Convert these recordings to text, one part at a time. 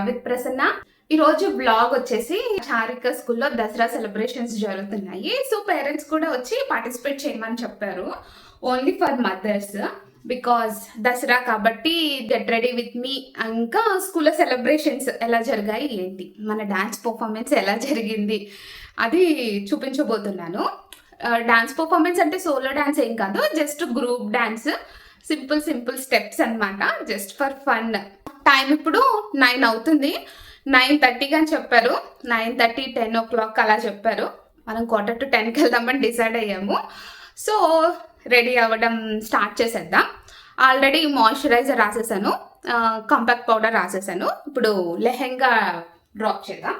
With Prasanna. ఈ రోజు blog వచ్చేసి చారిక స్కూల్లో దసరా సెలబ్రేషన్స్ జరుగుతున్నాయి. సో పేరెంట్స్ కూడా వచ్చి పార్టిసిపేట్ చేయమని చెప్పారు. Only for mothers because Dasara కాబట్టి గెట్ రెడీ విత్ మీ ఇంకా స్కూల్లో సెలబ్రేషన్స్ ఎలా జరిగాయి ఏంటి? మన డాన్స్ పర్ఫార్మెన్స్ ఎలా జరిగింది? అది చూపించబోతున్నాను. Uh, డాన్స్ పర్ఫార్మెన్స్ అంటే సోలో డాన్స్ ఏం కాదు. Just group dance simple simple steps అన్నమాట. జస్ట్ ఫర్ ఫన్ టైం ఇప్పుడు నైన్ అవుతుంది. నైన్ థర్టీకి అని చెప్పారు. Nine thirty ten o'clock అలా చెప్పారు. మనం క్వార్టర్ టు టెన్కి వెళ్దామని డిసైడ్ అయ్యాము. సో రెడీ అవ్వడం స్టార్ట్ చేసేద్దాం. ఆల్రెడీ మాయిశ్చరైజర్ రాసేసాను. కంపాక్ట్ పౌడర్ రాసేసాను. ఇప్పుడు లెహెంగా డ్రాప్ చేద్దాం.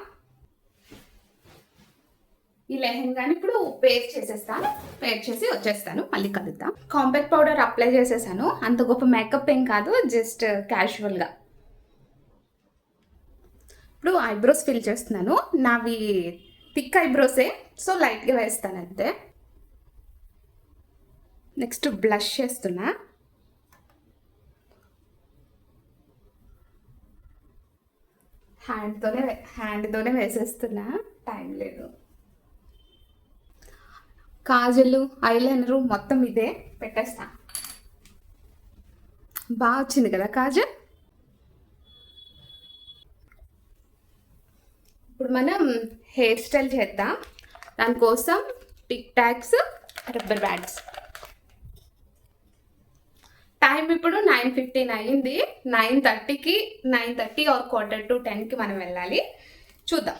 ఈ లెహెంగాని ఇప్పుడు పేర్ చేసేస్తాను. పేర్ చేసి వచ్చేస్తాను. మళ్ళీ కలుద్దాం. కాంపాక్ట్ పౌడర్ అప్లై చేసేసాను. అంత గొప్ప మేకప్ ఏం కాదు. జస్ట్ క్యాజువల్గా. ఇప్పుడు ఐబ్రోస్ ఫిల్ చేస్తున్నాను. నావి థిక్ ఐబ్రోసే సో లైట్గా వేస్తాను అంతే. నెక్స్ట్ బ్లష్ చేస్తున్నా. హ్యాండ్తోనే హ్యాండ్తోనే వేసేస్తున్నా. టైం లేదు. కాజలు ఐలైనరు మొత్తం ఇదే పెట్టేస్తా. బాగా వచ్చింది కదా కాజల్? ఇప్పుడు మనం హెయిర్ స్టైల్ చేద్దాం. దానికోసం tic tacs rubber bands. Time ఇప్పుడు నైన్ ఫిఫ్టీన్ అయ్యింది నైన్ థర్టీకి nine thirty or quarter to టెన్కి మనం వెళ్ళాలి. చూద్దాం.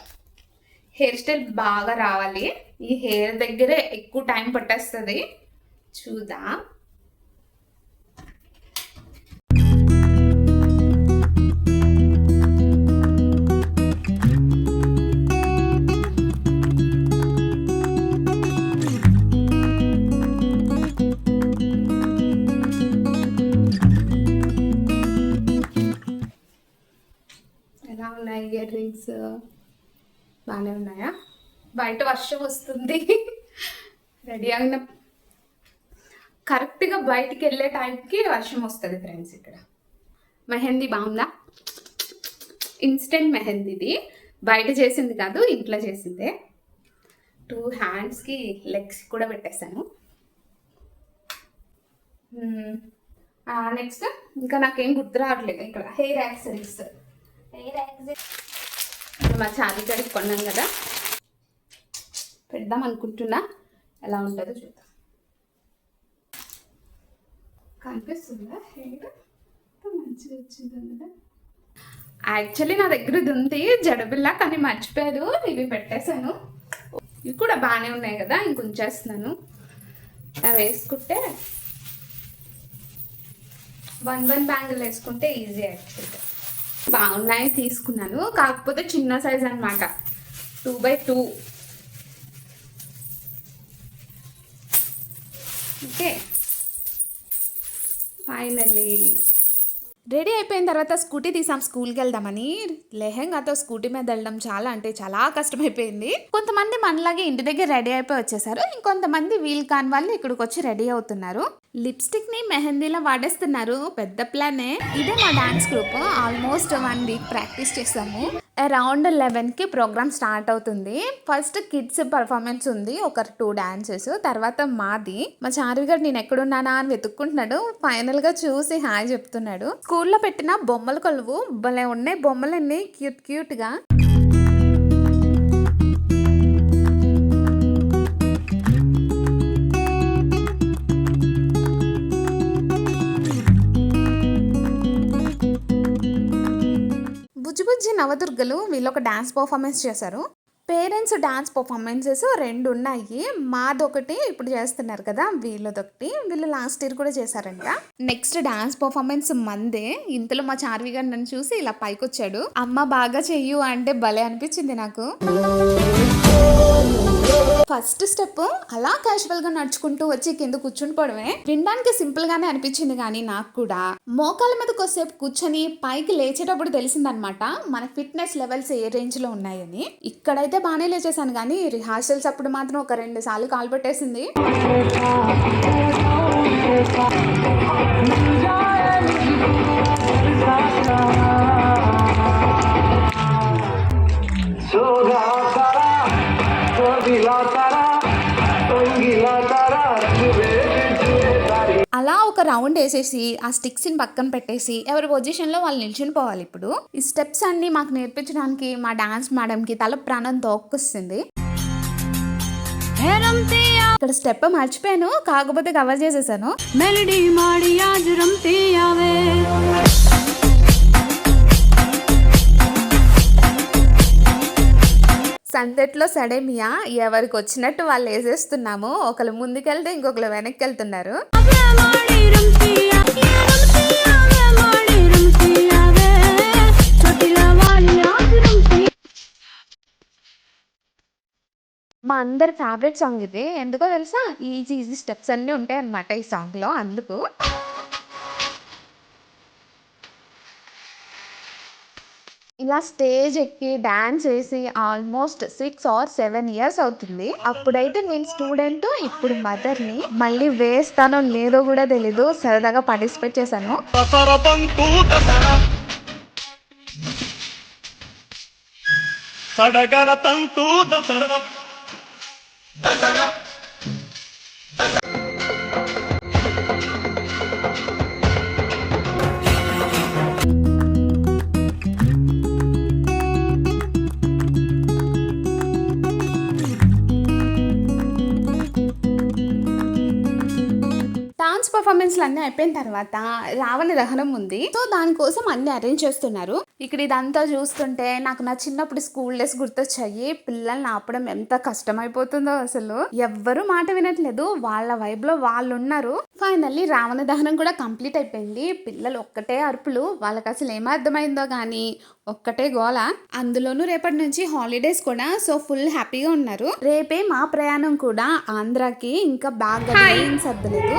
హెయిర్ స్టైల్ బాగా రావాలి. ఈ హెయిర్ దగ్గరే ఎక్కువ టైం పట్టేస్తుంది. చూద్దాం. ఇయర్ బాగానే ఉన్నాయా? బయట వర్షం వస్తుంది. రెడీ అయిన కరెక్ట్గా బయటికి వెళ్ళే టైంకి వర్షం వస్తుంది ఫ్రెండ్స్ ఇక్కడ. మెహందీ బాగుందా? ఇన్స్టెంట్ మెహందీది. బయట చేసింది కాదు ఇంట్లో చేసిందే. టూ హ్యాండ్స్కి లెగ్స్ కూడా పెట్టేశాను. నెక్స్ట్ ఇంకా నాకేం గుర్తు రావట్లేదు ఇక్కడ. Hair accessories. Hair accessories. మా చాలీ గడికి కొన్నాం కదా. పెడదాం అనుకుంటున్నా. ఎలా ఉంటుందో చూద్దాం. కనిపిస్తుందా? హెయిర్ మంచిగా వచ్చిందా కదా యాక్చువల్లీ నా దగ్గర ఇది ఉంది జడబిల్ల కానీ మర్చిపోయారు. ఇవి పెట్టేశాను. ఇవి కూడా బాగానే ఉన్నాయి కదా ఇంకొంచేస్తున్నాను. అవి వేసుకుంటే వన్ వన్ బ్యాంగిల్ వేసుకుంటే ఈజీ యాక్చువల్గా. బాగున్నాయి తీసుకున్నాను. కాకపోతే చిన్న సైజ్ అనమాట two by two okay finally ready అయిపోయిన తర్వాత స్కూటీ తీసాం స్కూల్కి వెళ్దామని. లెహెంగాతో స్కూటీ మీద వెళ్ళడం చాలా అంటే చాలా కష్టమైపోయింది. కొంతమంది మనలాగే ఇంటి దగ్గర రెడీ అయిపోయి వచ్చేసారు. ఇంకొంతమంది వీల్ కాని వాళ్ళు ఇక్కడికి వచ్చి రెడీ అవుతున్నారు. లిప్స్టిక్ని మెహందీలో వాడేస్తున్నారు. పెద్ద ప్లానే. ఇదే మా dance group. Almost one week practice చేసాము. అరౌండ్ లెవెన్కి ప్రోగ్రామ్ స్టార్ట్ అవుతుంది. ఫస్ట్ కిడ్స్ పర్ఫార్మెన్స్ ఉంది. ఒక టూ డాన్సెస్ తర్వాత మాది. మా చార్వి గారు నేను ఎక్కడున్నానా? అని వెతుక్కుంటున్నాడు. ఫైనల్గా చూసి హాయ్ చెప్తున్నాడు. స్కూల్లో పెట్టిన బొమ్మల కొలువు. భలే ఉన్నాయి బొమ్మలన్నీ. క్యూట్ క్యూట్ నవదుర్గలు వీళ్ళు ఒక డ్యాన్స్ పర్ఫార్మెన్స్ చేశారు. పేరెంట్స్ డాన్స్ పర్ఫార్మెన్సెస్ రెండు ఉన్నాయి. మాదొకటి ఇప్పుడు చేస్తున్నారు కదా వీళ్ళదొకటి. వీళ్ళు లాస్ట్ ఇయర్ కూడా చేశారంట. నెక్స్ట్ డాన్స్ పర్ఫార్మెన్స్ మందే ఇంతలో మా చార్వి గారు నన్ను చూసి ఇలా పైకి వచ్చాడు అమ్మ బాగా చెయ్యు అంటే భలే అనిపించింది నాకు. ఫస్ట్ స్టెప్ అలా క్యాజువల్గా నడుచుకుంటూ వచ్చి కింద కూర్చుండిపోవడమే. వినడానికి సింపుల్ గానే అనిపించింది కానీ నాకు కూడా. మోకాల మీద కొద్దిసేపు కూర్చొని పైకి లేచేటప్పుడు తెలిసిందనమాట మన ఫిట్నెస్ లెవెల్స్ ఏ రేంజ్లో ఉన్నాయని. ఇక్కడైతే బాగానే లేచేసాను కానీ రిహార్సల్స్ అప్పుడు మాత్రం ఒక రెండు సార్లు కాలు పెట్టేసింది. ఒక రౌండ్ వేసేసి ఆ స్టిక్స్ని పక్కన పెట్టేసి ఎవరి పొజిషన్లో వాళ్ళు నిల్చుని పోవాలి ఇప్పుడు. ఈ స్టెప్స్ అన్ని మాకు నేర్పించడానికి మా డాన్స్ మేడంకి తల ప్రాణం తోక్కొస్తుంది. ఇక్కడ స్టెప్ మర్చిపోయాను కాకపోతే కవర్ చేసేసాను. మెలడీ మాడి సందట్లో సడేమియా ఎవరికి వచ్చినట్టు వాళ్ళు వేసేస్తున్నాము ఒకళ్ళు ముందుకెళ్తే ఇంకొకరు వెనక్కి వెళ్తున్నారు మా అందరి ఫేవరెట్ సాంగ్ ఇది. ఎందుకో తెలుసా? ఈజీ ఈజీ స్టెప్స్ అన్నీ ఉంటాయి అన్నమాట ఈ సాంగ్లో అందుకు ఇలా స్టేజ్ ఎక్కి డాన్స్ వేసి almost six or seven years అవుతుంది. అప్పుడైతే నేను స్టూడెంట్ ఇప్పుడు మదర్ని. మళ్ళీ వేస్తానో లేదో కూడా తెలీదు. సరదాగా పార్టిసిపేట్ చేశాను. దసరా బంతు దసరా. సడగర తంతు పర్ఫార్మెన్స్లు అన్నీ అయిపోయిన తర్వాత రావణ దహనం ఉంది. సో దానికోసం అన్ని అరేంజ్ చేస్తున్నారు. ఇక్కడ ఇదంతా చూస్తుంటే నాకు నా చిన్నప్పుడు స్కూల్ డేస్ గుర్తొచ్చాయి. పిల్లల్ని ఆపడం ఎంత కష్టమైపోతుందో అసలు. ఎవ్వరు మాట వినట్లేదు. వాళ్ళ వైబ్లో వాళ్ళు ఉన్నారు ఫైనల్లీ రావణ దహనం కూడా కంప్లీట్ అయిపోయింది. పిల్లలు ఒక్కటే అరుపులు. వాళ్ళకి అసలు ఏమర్థమైందో అర్థమైందో కానీ ఒక్కటే గోల. అందులోనూ రేపటి నుంచి హాలిడేస్ కూడా సో ఫుల్ హ్యాపీగా ఉన్నారు. రేపే మా ప్రయాణం కూడా ఆంధ్రాకి ఇంకా బాగా ఏం సర్దలేదు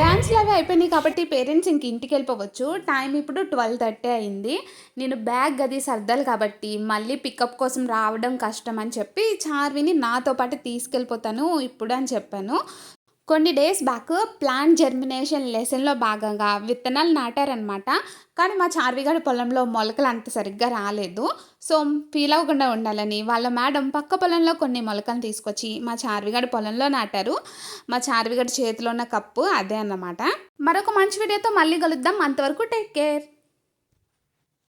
డాన్స్ లాగా అయిపోయినాయి కాబట్టి పేరెంట్స్ ఇంక ఇంటికి వెళ్ళిపోవచ్చు. టైం ఇప్పుడు ట్వెల్వ్ థర్టీ అయింది. నేను బ్యాగ్ అది సర్దాలి కాబట్టి మళ్ళీ పికప్ కోసం రావడం కష్టం అని చెప్పి చార్విని నాతో పాటు తీసుకెళ్ళిపోతాను ఇప్పుడు అని చెప్పాను. కొన్ని డేస్ బ్యాక్ ప్లాంట్ జర్మినేషన్ లెసన్లో భాగంగా విత్తనాలు నాటారనమాట కానీ మా చార్విగాడి పొలంలో మొలకలు అంత సరిగ్గా రాలేదు. సో ఫీల్ అవ్వకుండా ఉండాలని వాళ్ళ మేడం పక్క పొలంలో కొన్ని మొలకలు తీసుకొచ్చి మా చార్విగాడి పొలంలో నాటారు. మా చార్విగాడి చేతిలో ఉన్న కప్పు అదే అన్నమాట. మరొక మంచి వీడియోతో మళ్ళీ కలుద్దాం. అంతవరకు టేక్ కేర్.